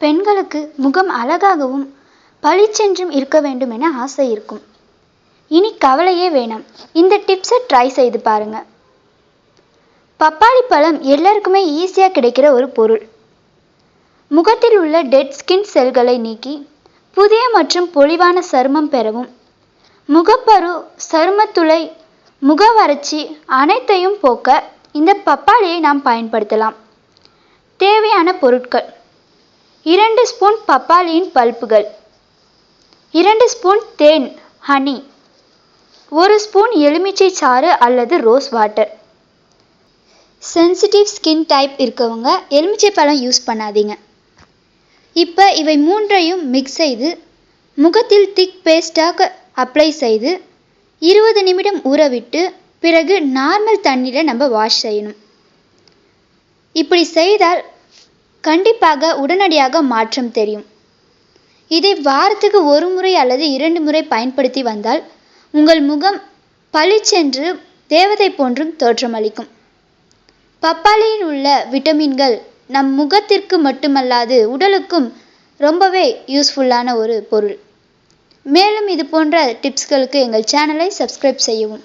பெண்களுக்கு முகம் அழகாகவும் பளிச்சென்றும் இருக்க வேண்டும் என ஆசை இருக்கும். இனி கவலையே வேணாம். இந்த டிப்ஸை ட்ரை செய்து பாருங்க. பப்பாளி பழம் எல்லாருக்குமே ஈஸியாக கிடைக்கிற ஒரு பொருள். முகத்தில் உள்ள டெட் ஸ்கின் செல்களை நீக்கி புதிய மற்றும் பொலிவான சருமம் பெறவும். முகப்பரு சருமத்துளை முக வறட்சி அனைத்தையும் போக்க இந்த பப்பாளியை நாம் பயன்படுத்தலாம். தேவையான பொருட்கள். இரண்டு ஸ்பூன் பப்பாளியின் பல்புகள். இரண்டு ஸ்பூன் தேன் ஹனி ஒரு ஸ்பூன் எலுமிச்சை சாறு அல்லது rose water sensitive skin type இருக்கவங்க எலுமிச்சை பழம் யூஸ் பண்ணாதீங்க. இப்போ இவை மூன்றையும் மிக்ஸ் செய்து முகத்தில் திக் பேஸ்டாக அப்ளை செய்து இருபது நிமிடம் ஊறவிட்டு பிறகு நார்மல் தண்ணியில் நம்ம வாஷ் செய்யணும். இப்படி செய்தால் கண்டிப்பாக உடனடியாக மாற்றம் தெரியும். இதை வாரத்துக்கு ஒரு முறை அல்லது இரண்டு முறை பயன்படுத்தி வந்தால் உங்கள் முகம் பளிச்சென்று தேவதை போன்றும் தோற்றமளிக்கும் பப்பாளியில் உள்ள விட்டமின்கள் நம் முகத்திற்கு மட்டுமல்லாது உடலுக்கும் ரொம்பவே யூஸ்ஃபுல்லான ஒரு பொருள். மேலும் இது போன்ற டிப்ஸ்களுக்கு எங்கள் சேனலை சப்ஸ்கிரைப் செய்யவும்.